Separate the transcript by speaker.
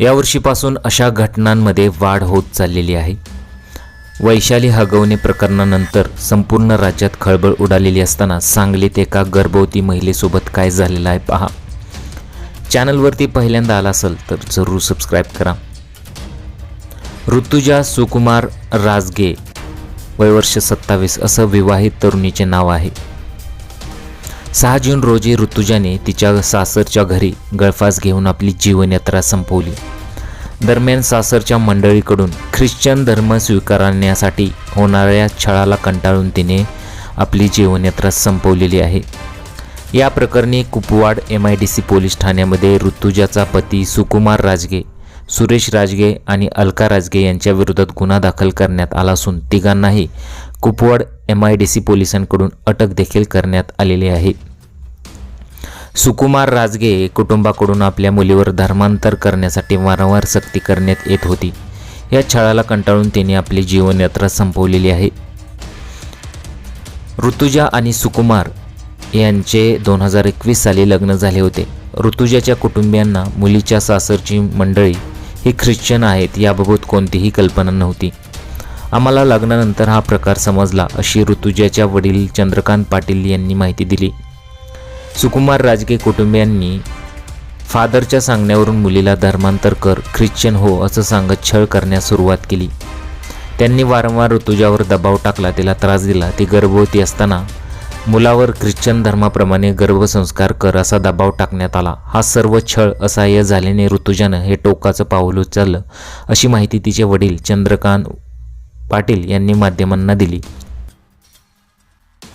Speaker 1: यावर्षीपासून अशा घटनांमध्ये वाढ होत चाललेली आहे. वैशाली हगवणे प्रकरणानंतर संपूर्ण राज्यात खळबळ उडालेली असताना सांगलीत एका गर्भवती महिलेसोबत काय झालेलं आहे पहा. चॅनलवरती पहिल्यांदा आला असेल तर जरूर सबस्क्राईब करा. ऋतुजा सुकुमार राजगे वयवर्ष सत्तावीस असं विवाहित तरुणीचे नाव आहे. सहा जून रोजी ऋतुजाने तिच्या सासरच्या घरी गळफास घेऊन आपली जीवनयात्रा संपवली. दरम्यान सासरच्या मंडळीकडून ख्रिश्चन धर्म स्वीकारण्यासाठी होणाऱ्या छळाला कंटाळून तिने आपली जीवनयात्रा संपवलेली आहे. या प्रकरणी Kupwad M I D C police ठाण्यामध्ये ऋतुजाचा पती सुकुमार राजगे सुरेश राजगे आणि अलका राजगे यांच्या विरोधात गुन्हा दाखल करण्यात आला असून तिघांनाही Kupwad M I D C पोलिसांकडून अटक देखील करण्यात आलेली आहे. सुकुमार राजगे कुटुंबाकडून आपल्या मुलीवर धर्मांतर करण्यासाठी वारंवार सक्ती करण्यात येत होती. या छळाला कंटाळून तिने आपली जीवनयात्रा संपवलेली आहे. ऋतुजा आणि सुकुमार यांचे दोन हजार एकवीस साली लग्न झाले होते. ऋतुजाच्या कुटुंबियांना मुलीच्या सासरची मंडळी ही ख्रिश्चन आहेत याबाबत कोणतीही कल्पना नव्हती. आम्हाला लग्नानंतर हा प्रकार समजला अशी ऋतुजाच्या वडील चंद्रकांत पाटील यांनी माहिती दिली. सुकुमार राजके कुटुंबियांनी फादरच्या सांगण्यावरून मुलीला धर्मांतर कर ख्रिश्चन हो असं सांगत छळ करण्यास सुरुवात केली. त्यांनी वारंवार ऋतुजावर दबाव टाकला तिला त्रास दिला. ती गर्भवती असताना मुलावर ख्रिश्चन धर्माप्रमाणे गर्भसंस्कार कर असा दबाव टाकण्यात आला. हा सर्व छळ असहाय्य झाल्याने ऋतुजानं हे टोकाचं पाऊल उचललं अशी माहिती तिचे वडील चंद्रकांत पाटील यांनी माध्यमांना दिली.